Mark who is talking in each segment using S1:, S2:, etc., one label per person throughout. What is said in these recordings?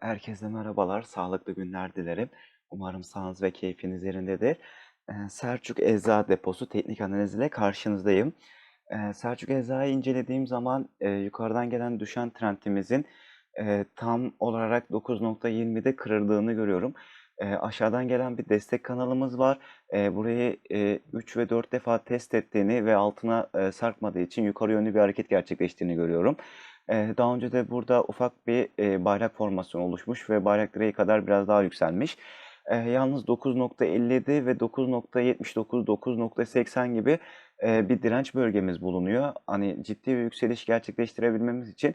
S1: Herkese merhabalar, sağlıklı günler dilerim. Umarım sağlığınız ve keyfiniz yerindedir. Eee, Selçuk Ecza Deposu teknik analiz ile karşınızdayım. Eee, Selçuk Ecza'yı incelediğim zaman yukarıdan gelen düşen trendimizin tam olarak 9.20'de kırıldığını görüyorum. Aşağıdan gelen bir destek kanalımız var. Burayı eee, 3 ve 4 defa test ettiğini ve altına eee, sarkmadığı için yukarı yönlü bir hareket gerçekleştiğini görüyorum. Daha önce de burada ufak bir bayrak formasyonu oluşmuş ve bayrak direği kadar biraz daha yükselmiş. Yalnız 9.57 ve 9.79, 9.80 gibi bir direnç bölgemiz bulunuyor. Hani ciddi bir yükseliş gerçekleştirebilmemiz için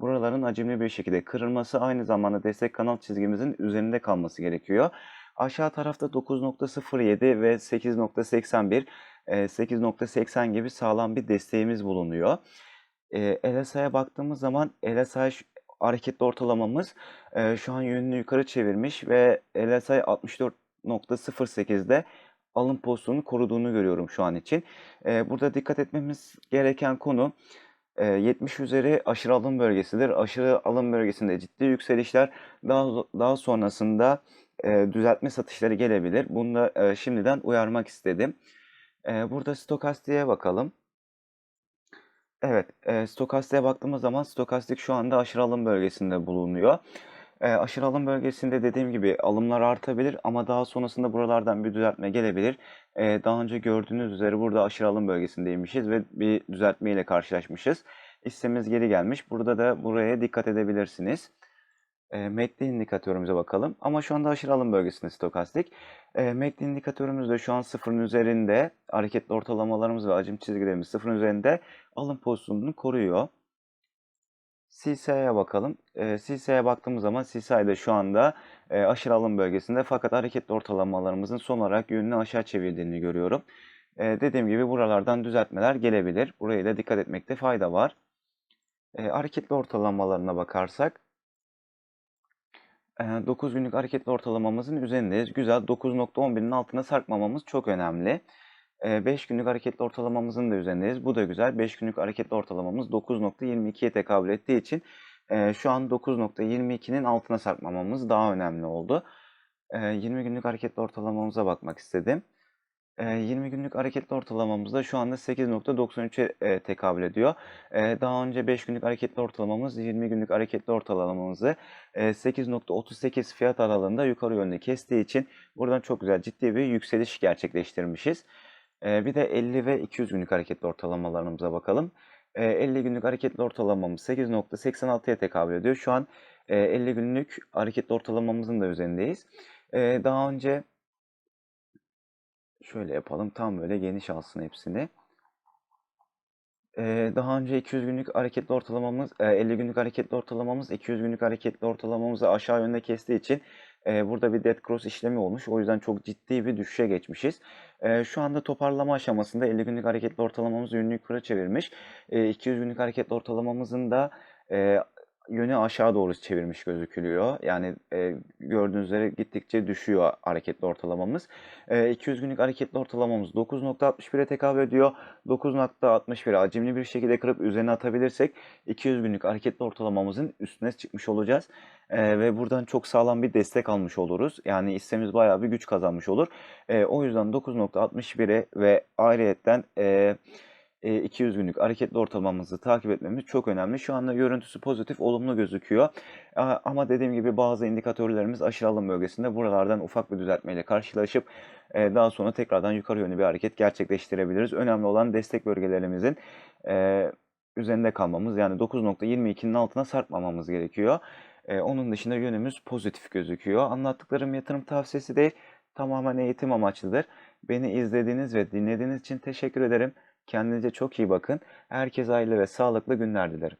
S1: buraların acemli bir şekilde kırılması aynı zamanda destek kanal çizgimizin üzerinde kalması gerekiyor. Aşağı tarafta 9.07 ve 8.81, eee, 8.80 gibi sağlam bir desteğimiz bulunuyor. Eee, LSI'ye baktığımız zaman LSI hareketli ortalamamız eee, şu an yönünü yukarı çevirmiş ve LSI 64.08'de alım pozisyonunu koruduğunu görüyorum şu an için. Eee, burada dikkat etmemiz gereken konu eee, 70 üzeri aşırı alım bölgesidir. Aşırı alım bölgesinde ciddi yükselişler daha daha sonrasında eee, düzeltme satışları gelebilir. Bunu da eee, şimdiden uyarmak istedim. Eee, burada stokastik'e bakalım. Evet, eee, stokastiğe baktığımız zaman stokastik şu anda aşırı alım bölgesinde bulunuyor. Eee, aşırı alım bölgesinde dediğim gibi alımlar artabilir ama daha sonrasında buralardan bir düzeltme gelebilir. Eee, daha önce gördüğünüz üzere burada aşırı alım bölgesindeymişiz ve bir düzeltme ile karşılaşmışız. Hissemiz geri gelmiş. Burada da buraya dikkat edebilirsiniz. MACD indikatörümüze bakalım. Ama şu anda aşırı alım bölgesinde stokastik. MACD indikatörümüz de şu an sıfırın üzerinde. Hareketli ortalamalarımız ve hacim çizgilerimiz sıfırın üzerinde. Alım pozisyonunu koruyor. CSI'ye bakalım. CSI'ye baktığımız zaman CSI de şu anda aşırı alım bölgesinde fakat hareketli ortalamalarımızın son olarak yönünü aşağı çevirdiğini görüyorum. Dediğim gibi buralardan düzeltmeler gelebilir. Buraya da dikkat etmekte fayda var. Hareketli ortalamalarına bakarsak 9 günlük hareketli ortalamamızın üzerindeyiz. Güzel. 9.11'in altına sarkmamamız çok önemli. Eee, 5 günlük hareketli ortalamamızın da üzerindeyiz. Bu da güzel. 5 günlük hareketli ortalamamız 9.22'ye tekabül ettiği için eee, şu an 9.22'nin altına sarkmamamız daha önemli oldu. Eee, 20 günlük hareketli ortalamamıza bakmak istedim. Eee, 20 günlük hareketli ortalamamız da şu anda 8.93'e eee, tekabül ediyor. Daha önce 5 günlük hareketli ortalamamız 20 günlük hareketli ortalamamızı eee, 8.38 fiyat aralığında yukarı yönlü kestiği için buradan çok güzel ciddi bir yükseliş gerçekleştirmişiz. Bir de 50 ve 200 günlük hareketli ortalamalarımıza bakalım. Eee, 50 günlük hareketli ortalamamız 8.86'ya tekabül ediyor. Şu an eee, 50 günlük hareketli ortalamamızın da üzerindeyiz. Daha önce şöyle yapalım. Tam böyle geniş alsın hepsini. Eee, daha önce 200 günlük hareketli ortalamamız, eee, 50 günlük hareketli ortalamamız 200 günlük hareketli ortalamamızı aşağı yönde kestiği için eee, burada bir dead cross işlemi olmuş. O yüzden çok ciddi bir düşüşe geçmişiz. Eee, şu anda toparlama aşamasında 50 günlük hareketli ortalamamız yönünü yukarı çevirmiş. Eee, 200 günlük hareketli ortalamamızın da eee, yönü aşağı doğru çevirmiş gözükülüyor. Yani eee, gördüğünüz üzere gittikçe düşüyor hareketli ortalamamız. Eee, 200 günlük hareketli ortalamamız 9.61'e tekabül ediyor. 9.61'i hacimli bir şekilde kırıp üzerine atabilirsek 200 günlük hareketli ortalamamızın üstüne çıkmış olacağız. Eee, ve buradan çok sağlam bir destek almış oluruz. Yani hissemiz bayağı bir güç kazanmış olur. Eee, o yüzden 9.61'e ve ayrıyetten eee, 200 günlük hareketli ortalamamızı takip etmemiz çok önemli. Şu anda görüntüsü pozitif, olumlu gözüküyor. A- Ama dediğim gibi bazı indikatörlerimiz aşırı alım bölgesinde buralardan ufak bir düzeltmeyle karşılaşıp eee, daha sonra tekrardan yukarı yönlü bir hareket gerçekleştirebiliriz. Önemli olan destek bölgelerimizin eee, üzerinde kalmamız. Yani 9.22'nin altına sarkmamamız gerekiyor. Eee, onun dışında yönümüz pozitif gözüküyor. Anlattıklarım yatırım tavsiyesi değil, tamamen eğitim amaçlıdır. Beni izlediğiniz ve dinlediğiniz için teşekkür ederim. Kendinize çok iyi bakın. Herkese hayırlı ve sağlıklı günler dilerim.